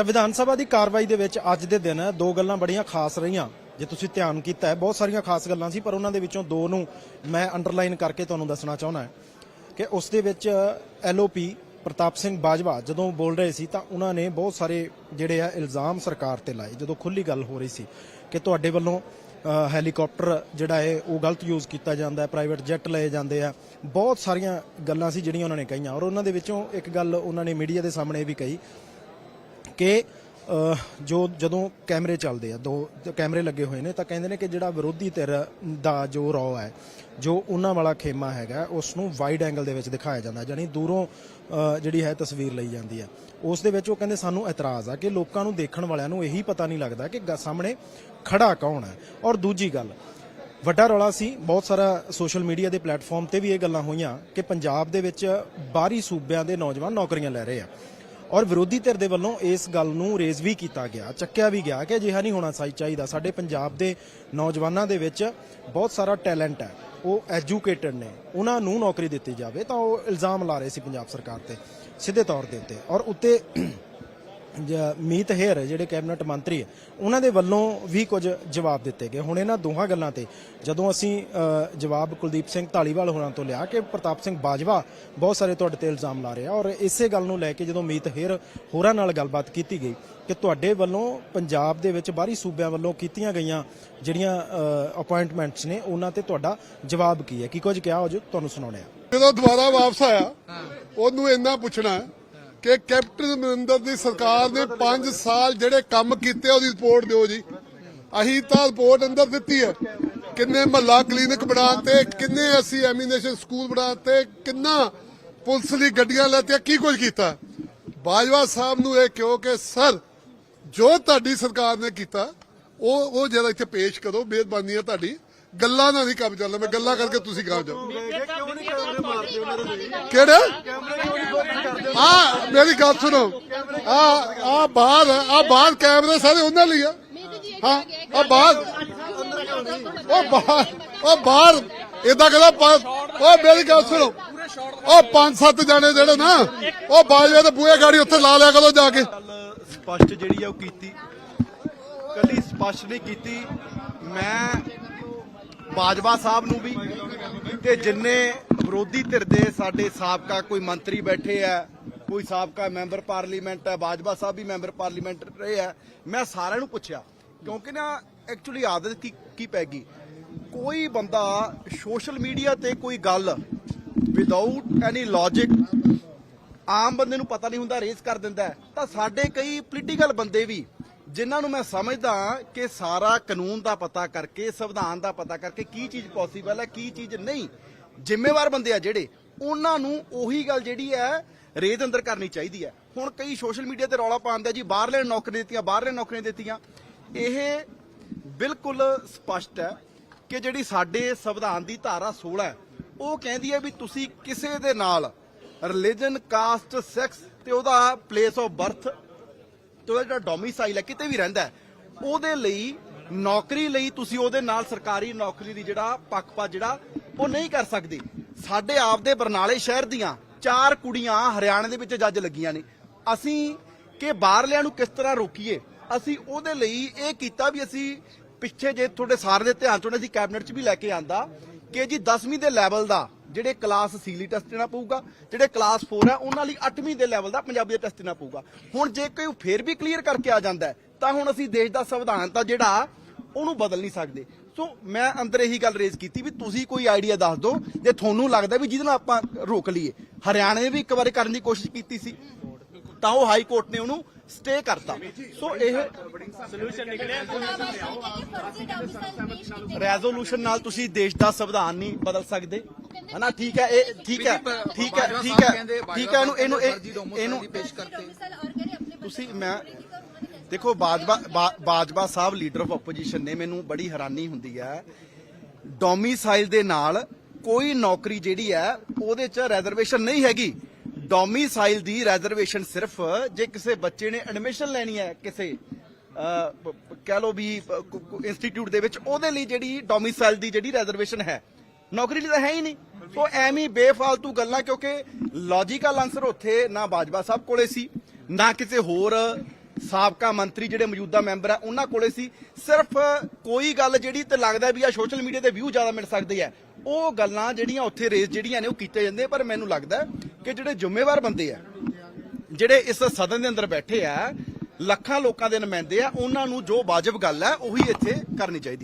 ਤਾਂ ਵਿਧਾਨ ਸਭਾ ਦੀ ਕਾਰਵਾਈ ਦੇ ਵਿੱਚ ਅੱਜ ਦੇ ਦਿਨ ਦੋ ਗੱਲਾਂ ਬੜੀਆਂ ਖਾਸ ਰਹੀਆਂ। ਜੇ ਤੁਸੀਂ ਧਿਆਨ ਕੀਤਾ ਬਹੁਤ ਸਾਰੀਆਂ ਖਾਸ ਗੱਲਾਂ ਸੀ ਪਰ ਉਹਨਾਂ ਦੇ ਵਿੱਚੋਂ ਦੋ ਨੂੰ ਮੈਂ ਅੰਡਰਲਾਈਨ ਕਰਕੇ ਤੁਹਾਨੂੰ ਦੱਸਣਾ ਚਾਹੁੰਦਾ ਕਿ ਉਸ ਦੇ ਵਿੱਚ ਐਲਓਪੀ ਪ੍ਰਤਾਪ ਸਿੰਘ ਬਾਜਵਾ ਜਦੋਂ ਬੋਲ ਰਹੇ ਸੀ ਤਾਂ ਉਹਨਾਂ ਨੇ ਬਹੁਤ ਸਾਰੇ ਜਿਹੜੇ ਆ ਇਲਜ਼ਾਮ ਸਰਕਾਰ ਤੇ ਲਾਏ। ਜਦੋਂ ਖੁੱਲੀ ਗੱਲ ਹੋ ਰਹੀ ਸੀ ਕਿ ਤੁਹਾਡੇ ਵੱਲੋਂ ਅ, ਹੈਲੀਕਾਪਟਰ ਜਿਹੜਾ ਹੈ ਉਹ ਗਲਤ ਯੂਜ਼ ਕੀਤਾ ਜਾਂਦਾ ਹੈ ਪ੍ਰਾਈਵੇਟ ਜੈਟ ਲਏ ਜਾਂਦੇ ਆ। ਬਹੁਤ ਸਾਰੀਆਂ ਗੱਲਾਂ ਸੀ ਜਿਹੜੀਆਂ ਉਹਨਾਂ ਨੇ ਕਹੀਆਂ। ਔਰ ਉਹਨਾਂ ਦੇ ਵਿੱਚੋਂ ਇੱਕ ਗੱਲ ਉਹਨਾਂ ਨੇ ਮੀਡੀਆ ਦੇ ਸਾਹਮਣੇ ਵੀ ਕਹੀ ਕਿ ਜੋ ਜਦੋਂ ਕੈਮਰੇ ਚੱਲਦੇ ਆ, ਦੋ ਕੈਮਰੇ ਲੱਗੇ ਹੋਏ ਨੇ, ਤਾਂ ਕਹਿੰਦੇ ਨੇ ਕਿ ਜਿਹੜਾ ਵਿਰੋਧੀ ਧਿਰ ਦਾ ਜੋ ਰੌ ਹੈ, ਜੋ ਉਹਨਾਂ ਵਾਲਾ ਖੇਮਾ ਹੈਗਾ ਉਸ ਨੂੰ ਵਾਈਡ ਐਂਗਲ ਦੇ ਵਿੱਚ ਦਿਖਾਇਆ ਜਾਂਦਾ ਜਾਨੀ ਦੂਰੋਂ ਜਿਹੜੀ ਹੈ ਤਸਵੀਰ ਲਈ ਜਾਂਦੀ ਹੈ। ਉਸ ਦੇ ਵਿੱਚ ਉਹ ਕਹਿੰਦੇ ਸਾਨੂੰ ਇਤਰਾਜ਼ ਆ ਕਿ ਲੋਕਾਂ ਨੂੰ ਦੇਖਣ ਵਾਲਿਆਂ ਨੂੰ ਇਹੀ ਪਤਾ ਨਹੀਂ ਲੱਗਦਾ ਕਿ ਗ- ਸਾਹਮਣੇ ਖੜਾ ਕੌਣ ਹੈ। ਔਰ ਦੂਜੀ ਗੱਲ, ਵੱਡਾ ਰੌਲਾ ਸੀ, ਬਹੁਤ ਸਾਰਾ ਸੋਸ਼ਲ ਮੀਡੀਆ ਦੇ ਪਲੇਟਫਾਰਮ ਤੇ ਵੀ ਇਹ ਗੱਲਾਂ ਹੋਈਆਂ ਕਿ ਪੰਜਾਬ ਦੇ ਵਿੱਚ ਬਾਹਰੀ ਸੂਬਿਆਂ ਦੇ ਨੌਜਵਾਨ ਨੌਕਰੀਆਂ ਲੈ ਰਹੇ ਆ। ਔਰ ਵਿਰੋਧੀ ਧਿਰ ਦੇ ਵੱਲੋਂ ਇਸ ਗੱਲ ਨੂੰ ਰੇਜ਼ ਵੀ ਕੀਤਾ ਗਿਆ, ਚੱਕਿਆ ਵੀ ਗਿਆ ਕਿ ਅਜਿਹਾ ਨਹੀਂ ਹੋਣਾ ਚਾਹੀਦਾ। ਸਾਡੇ ਪੰਜਾਬ ਦੇ ਨੌਜਵਾਨਾਂ ਦੇ ਵਿੱਚ ਬਹੁਤ ਸਾਰਾ ਟੈਲੈਂਟ ਹੈ। ਉਹ ਐਜੂਕੇਟਡ ਨੇ। ਉਹਨਾਂ ਨੂੰ ਨੌਕਰੀ ਦਿੱਤੀ ਜਾਵੇ ਤਾਂ ਉਹ ਇਲਜ਼ਾਮ ਲਾ ਰਹੇ ਸੀ ਪੰਜਾਬ ਸਰਕਾਰ ਤੇ, ਸਿੱਧੇ ਤੌਰ ਦੇ ਉੱਤੇ। ਔਰ ਉੱਤੇ ਮੀਤ ਹੇਰ ਜਿਹੜੇ ਕੈਬਨਿਟ ਮੰਤਰੀ ਹੈ ਉਹਨਾਂ ਦੇ ਵੱਲੋਂ ਵੀ ਕੁਝ ਜਵਾਬ ਦਿੱਤੇ ਗਏ। ਹੁਣ ਇਹਨਾਂ ਦੋਹਾਂ ਗੱਲਾਂ ਤੇ ਜਦੋਂ ਅਸੀਂ ਜਵਾਬ ਕੁਲਦੀਪ ਸਿੰਘ ਢਾਲੀਵਾਲ ਹੋਰਾਂ ਤੋਂ ਲਿਆ ਕਿ ਪ੍ਰਤਾਪ ਸਿੰਘ ਬਾਜਵਾ ਬਹੁਤ ਸਾਰੇ ਤੁਹਾਡੇ ਤੇ ਇਲਜ਼ਾਮ ਲਾ ਰਹੇ ਔਰ ਇਸੇ ਗੱਲ ਨੂੰ ਲੈ ਕੇ ਜਦੋਂ ਮੀਤ ਹੇਰ ਹੋਰਾਂ ਨਾਲ ਗੱਲਬਾਤ ਕੀਤੀ ਗਈ ਕਿ ਤੁਹਾਡੇ ਵੱਲੋਂ ਪੰਜਾਬ ਦੇ ਵਿੱਚ ਬਾਹਰੀ ਸੂਬਿਆਂ ਵੱਲੋਂ ਕੀਤੀਆਂ ਗਈਆਂ ਜਿਹੜੀਆਂ ਅਪਾਇੰਟਮੈਂਟਸ ਨੇ ਉਹਨਾਂ ਤੇ ਤੁਹਾਡਾ ਜਵਾਬ ਕੀ ਹੈ? ਕੀ ਕੁਝ ਕਿਹਾ ਹੋ ਜੋ ਤੁਹਾਨੂੰ ਸੁਣਾਉਣੇ ਆ? ਜਦੋਂ ਦੁਬਾਰਾ ਵਾਪਸ ਆਇਆ ਉਹਨੂੰ ਇੰਨਾ ਪੁੱਛਣਾ ਹੈ ਕਿ ਕੈਪਟਨ ਅਮਰਿੰਦਰ ਦੀ ਸਰਕਾਰ ਨੇ 5 ਸਾਲ ਜਿਹੜੇ ਕੰਮ ਕੀਤੇ ਉਹਦੀ ਰਿਪੋਰਟ ਦਿਓ ਜੀ। ਅਸੀਂ ਤਾਂ ਰਿਪੋਰਟ ਅੰਦਰ ਦਿੱਤੀ ਹੈ। ਕਿੰਨੇ ਮਹੱਲਾ ਕਲੀਨਿਕ ਬਣਾਤੇ ਕਿੰਨੇ ਅਸੀਂ ਐਮੀਨੇਸ਼ਨ ਸਕੂਲ ਬਣਾਤੇ ਕਿੰਨਾ ਪੁਲਿਸ ਦੀ ਗੱਡੀਆਂ ਲੈਤੀਆਂ ਕੀ ਕੁਝ ਕੀਤਾ? ਬਾਜਵਾ ਸਾਹਿਬ ਨੂੰ ਇਹ ਕਿਉਂ ਕਿ ਸਰ ਜੋ ਤੁਹਾਡੀ ਸਰਕਾਰ ਨੇ ਕੀਤਾ ਉਹ ਉਹ ਜਿਹੜਾ ਇੱਥੇ ਪੇਸ਼ ਕਰੋ ਮਿਹਰਬਾਨੀ ਹੈ ਤੁਹਾਡੀ। ਗੱਲਾਂ ਨਾਲ ਨਹੀਂ ਕੰਮ ਚੱਲਣਾ ਮੈਂ ਗੱਲਾਂ ਕਰਕੇ ਤੁਸੀਂ ਕੰਮ ਜਾਓ। ਕਿਹੜੇ? ਆ ਮੇਰੀ ਗੱਲ ਸੁਣੋ। ਆ ਆ ਬਾਹਰ ਆ ਬਾਹਰ ਕੈਮਰੇ ਸਾਰੇ ਉਹਨਾਂ ਲਈ ਆ। ਹਾਂ, ਆ ਬਾਹਰ। ਉਹ ਬਾਹਰ ਉਹ ਬਾਹਰ। ਇਦਾਂ ਕਹਿੰਦਾ ਉਹ ਮੇਰੀ ਗੱਲ ਸੁਣੋ। ਉਹ ਪੰਜ, ਸੱਤ ਜਾਣੇ ਜਿਹੜੇ ਨਾ ਉਹ ਬਾਜਵੇ ਤੇ ਬੂਹੇ ਗਾੜੀ ਉੱਥੇ ਲਾ ਲਿਆ ਕਦੋਂ ਜਾ ਕੇ। ਸਪਸ਼ਟ ਜਿਹੜੀ ਆ ਉਹ ਕੀਤੀ। ਕੱਲੀ ਸਪਸ਼ਟ ਨਹੀਂ ਕੀਤੀ। ਮੈਂ ਬਾਜਵਾ ਸਾਹਿਬ ਨੂੰ ਵੀ ਤੇ ਜਿੰਨੇ ਵਿਰੋਧੀ ਧਿਰ ਦੇ ਸਾਡੇ ਸਾਬਕਾ ਕੋਈ ਮੰਤਰੀ ਬੈਠੇ ਆ, ਕੋਈ ਸਾਬਕਾ ਮੈਂਬਰ ਪਾਰਲੀਮੈਂਟ ਹੈ ਬਾਜਵਾ ਸਾਹਿਬ ਵੀ ਮੈਂਬਰ ਪਾਰਲੀਮੈਂਟ ਰਹੇ ਆ, ਮੈਂ ਸਾਰਿਆਂ ਨੂੰ ਪੁੱਛਿਆ, ਕਿਉਂਕਿ ਨਾ ਐਕਚੁਅਲੀ ਆਦਤ ਕੀ ਕੀ ਪੈ ਗਈ? ਕੋਈ ਬੰਦਾ ਸੋਸ਼ਲ ਮੀਡੀਆ ਤੇ ਕੋਈ ਗੱਲ ਵਿਦਆਊਟ ਐਨੀ ਲੌਜਿਕ ਆਮ ਬੰਦੇ ਨੂੰ ਪਤਾ ਨਹੀਂ ਹੁੰਦਾ ਰੇਜ਼ ਕਰ ਦਿੰਦਾ ਤਾਂ ਸਾਡੇ ਕਈ ਪੋਲੀਟੀਕਲ ਬੰਦੇ ਵੀ ਜਿਨ੍ਹਾਂ ਨੂੰ ਮੈਂ ਸਮਝਦਾ ਕਿ ਸਾਰਾ ਕਾਨੂੰਨ ਦਾ ਪਤਾ ਕਰਕੇ, ਸੰਵਿਧਾਨ ਦਾ ਪਤਾ ਕਰਕੇ ਕੀ ਚੀਜ਼ ਪੋਸੀਬਲ ਹੈ, ਕੀ ਚੀਜ਼ ਨਹੀਂ। ਜ਼ਿੰਮੇਵਾਰ ਬੰਦੇ ਆ ਜਿਹੜੇ, ਉਹਨਾਂ ਨੂੰ ਉਹੀ ਗੱਲ ਜਿਹੜੀ ਹੈ, ਰੇਤ ਅੰਦਰ ਕਰਨੀ ਚਾਹੀਦੀ ਹੈ। ਹੁਣ ਕਈ ਸੋਸ਼ਲ ਮੀਡੀਆ ਤੇ ਰੌਲਾ ਪਾਉਂਦੇ ਆ ਜੀ, ਬਾਹਰਲੇ ਨੌਕਰੀਆਂ ਦਿੱਤੀਆਂ, ਬਾਹਰਲੇ ਨੌਕਰੀਆਂ ਦਿੱਤੀਆਂ। ਇਹ ਬਿਲਕੁਲ ਸਪਸ਼ਟ ਹੈ ਕਿ ਜਿਹੜੀ ਸਾਡੇ ਸੰਵਿਧਾਨ ਦੀ ਧਾਰਾ 16 ਹੈ, ਉਹ ਕਹਿੰਦੀ ਹੈ ਵੀ ਤੁਸੀਂ ਕਿਸੇ ਦੇ ਨਾਲ ਰਿਲੀਜਨ ਕਾਸਟ ਸੈਕਸ ਤੇ ਉਹਦਾ ਪਲੇਸ ਆਫ ਬਰਥ ਤੇ ਉਹਦਾ ਜਿਹੜਾ ਡੋਮਿਸਾਈਲ ਹੈ ਕਿਤੇ ਵੀ ਰਹਿੰਦਾ ਹੈ, ਉਹਦੇ ਲਈ ਨੌਕਰੀ ਲਈ ਤੁਸੀਂ ਉਹਦੇ ਨਾਲ ਸਰਕਾਰੀ ਨੌਕਰੀ ਦੀ ਜਿਹੜਾ ਪੱਖਪਾਤ ਜਿਹੜਾ ਉਹ ਨਹੀਂ ਕਰ ਸਕਦੇ। ਸਾਡੇ ਆਪ ਬਰਨਾਲੇ ਸ਼ਹਿਰ ਦੀਆਂ ਚਾਰ ਕੁੜੀਆਂ ਹਰਿਆਣੇ ਦੇ ਵਿੱਚ ਜੱਜ ਲੱਗੀਆਂ ਨੇ। ਅਸੀਂ ਕਿ ਬਾਹਰਲਿਆਂ ਨੂੰ ਕਿਸ ਤਰ੍ਹਾਂ ਰੋਕੀਏ? ਅਸੀਂ ਉਹਦੇ ਲਈ ਇਹ ਕੀਤਾ ਵੀ ਅਸੀਂ ਪਿੱਛੇ ਜੇ ਤੁਹਾਡੇ ਸਾਰੇ ਦੇ ਧਿਆਨ ਚੋਂ ਅਸੀਂ ਕੈਬਨਿਟ 'ਚ ਵੀ ਲੈ ਕੇ ਆਂਦਾ ਕਿ ਜੀ 10ਵੀਂ ਦੇ ਲੈਵਲ ਦਾ ਜਿਹੜੇ ਕਲਾਸ ਸੀਲੀ ਟੈਸਟ ਦੇਣਾ ਪਊਗਾ, ਜਿਹੜੇ ਕਲਾਸ 4 ਹੈ, ਉਹਨਾਂ ਲਈ 8ਵੀਂ ਦੇ ਲੈਵਲ ਦਾ ਪੰਜਾਬੀ ਦਾ ਟੈਸਟ ਦੇਣਾ ਪਊਗਾ। ਹੁਣ ਜੇ ਕੋਈ ਫੇਰ ਵੀ ਕਲੀਅਰ ਕਰਕੇ ਆ ਜਾਂਦਾ ਤਾਂ ਹੁਣ ਅਸੀਂ ਦੇਸ਼ ਦਾ ਸੰਵਿਧਾਨ ਤਾਂ ਜਿਹੜਾ, ਉਹਨੂੰ ਬਦਲ ਨਹੀਂ ਸਕਦੇ। ਸੋ ਮੈਂ ਅੰਦਰ ਇਹੀ ਗੱਲ ਰੇਜ਼ ਕੀਤੀ ਵੀ ਤੁਸੀਂ ਕੋਈ ਆਈਡੀਆ ਦੱਸ ਦਿਓ, ਜੇ ਤੁਹਾਨੂੰ ਲੱਗਦਾ ਵੀ ਜਿਹਦੇ ਨਾਲ ਆਪਾਂ ਰੋਕ ਲਈਏ। ਹਰਿਆਣੇ ਨੇ ਵੀ ਇੱਕ ਵਾਰੀ ਕਰਨ ਦੀ ਕੋਸ਼ਿਸ਼ ਕੀਤੀ ਸੀ, ਤਾਂ ਉਹ ਹਾਈ ਕੋਰਟ ਨੇ ਉਹਨੂੰ ਸਟੇ ਕਰਤਾ। ਸੋ ਇਹ ਰੈਜ਼ੋਲੂਸ਼ਨ ਨਾਲ ਤੁਸੀਂ ਦੇਸ਼ ਦਾ ਸੰਵਿਧਾਨ ਨਹੀਂ ਬਦਲ ਸਕਦੇ। ਹਨਾ? ਠੀਕ ਹੈ ਇਹ ਠੀਕ ਹੈ ਠੀਕ ਹੈ ਠੀਕ ਹੈ ਠੀਕ ਹੈ ਇਹਨੂੰ ਇਹਨੂੰ ਇਹ- ਇਹਨੂੰ ਤੁਸੀਂ ਮੈਂ ਦੇਖੋ Bajwa Bajwa Sahib leader of opposition ਨੇ ਮੈਨੂੰ ਬੜੀ ਹੈਰਾਨੀ ਹੁੰਦੀ ਹੈ। ਡੋਮਿਸਾਈਲ ਦੇ ਨਾਲ ਕੋਈ ਨੌਕਰੀ ਜਿਹੜੀ ਹੈ ਉਹਦੇ 'ਚ ਰਿਜ਼ਰਵੇਸ਼ਨ ਨਹੀਂ ਹੈਗੀ। ਡੋਮਿਸਾਈਲ ਦੀ ਰਿਜ਼ਰਵੇਸ਼ਨ ਸਿਰਫ ਜੇ ਕਿਸੇ ਬੱਚੇ ਨੇ ਐਡਮਿਸ਼ਨ ਲੈਣੀ ਹੈ ਕਿਸੇ ਕਹਿ ਲੋ ਵੀ ਇੰਸਟੀਚਿਊਟ ਦੇ ਵਿੱਚ, ਉਹਦੇ ਲਈ ਜਿਹੜੀ ਡੋਮਿਸਾਈਲ ਦੀ ਜਿਹੜੀ ਰਿਜ਼ਰਵੇਸ਼ਨ ਹੈ, ਨੌਕਰੀ ਲਈ ਤਾਂ ਹੈ ਹੀ ਨਹੀਂ। ਸੋ ਐਵੇਂ ਬੇਫਾਲਤੂ ਗੱਲਾਂ, ਕਿਉਂਕਿ ਲੌਜੀਕਲ ਆਨਸਰ ਉੱਥੇ ਨਾ ਬਾਜਵਾ ਸਾਹਿਬ ਕੋਲੇ ਸੀ, ਨਾ ਕਿਸੇ ਹੋਰ ਸਾਬਕਾ ਮੰਤਰੀ ਜਿਹੜੇ ਮੌਜੂਦਾ ਮੈਂਬਰ ਆ, ਉਹਨਾਂ ਕੋਲੇ ਸੀ। ਸਿਰਫ ਕੋਈ ਗੱਲ ਜਿਹੜੀ ਤੇ ਲੱਗਦਾ ਵੀ ਆ ਸੋਸ਼ਲ ਮੀਡੀਆ ਤੇ ਵਿਊ ਜ਼ਿਆਦਾ ਮਿਲ ਸਕਦੇ ਆ ਉਹ ਗੱਲਾਂ ਜਿਹੜੀਆਂ ਉੱਥੇ ਰੇਸ ਜਿਹੜੀਆਂ ਨੇ, ਉਹ ਕੀਤੇ ਜਾਂਦੇ ਪਰ ਮੈਨੂੰ ਲੱਗਦਾ ਕਿ ਜਿਹੜੇ ਜ਼ਿੰਮੇਵਾਰ ਬੰਦੇ ਆ, ਜਿਹੜੇ ਇਸ ਸਦਨ ਦੇ ਅੰਦਰ ਬੈਠੇ ਆ, ਲੱਖਾਂ ਲੋਕਾਂ ਦੇ ਨੁਮਾਇੰਦੇ ਆ, ਉਹਨਾਂ ਨੂੰ ਜੋ ਵਾਜਬ ਗੱਲ ਹੈ ਉਹੀ ਇੱਥੇ ਕਰਨੀ ਚਾਹੀਦੀ ਹੈ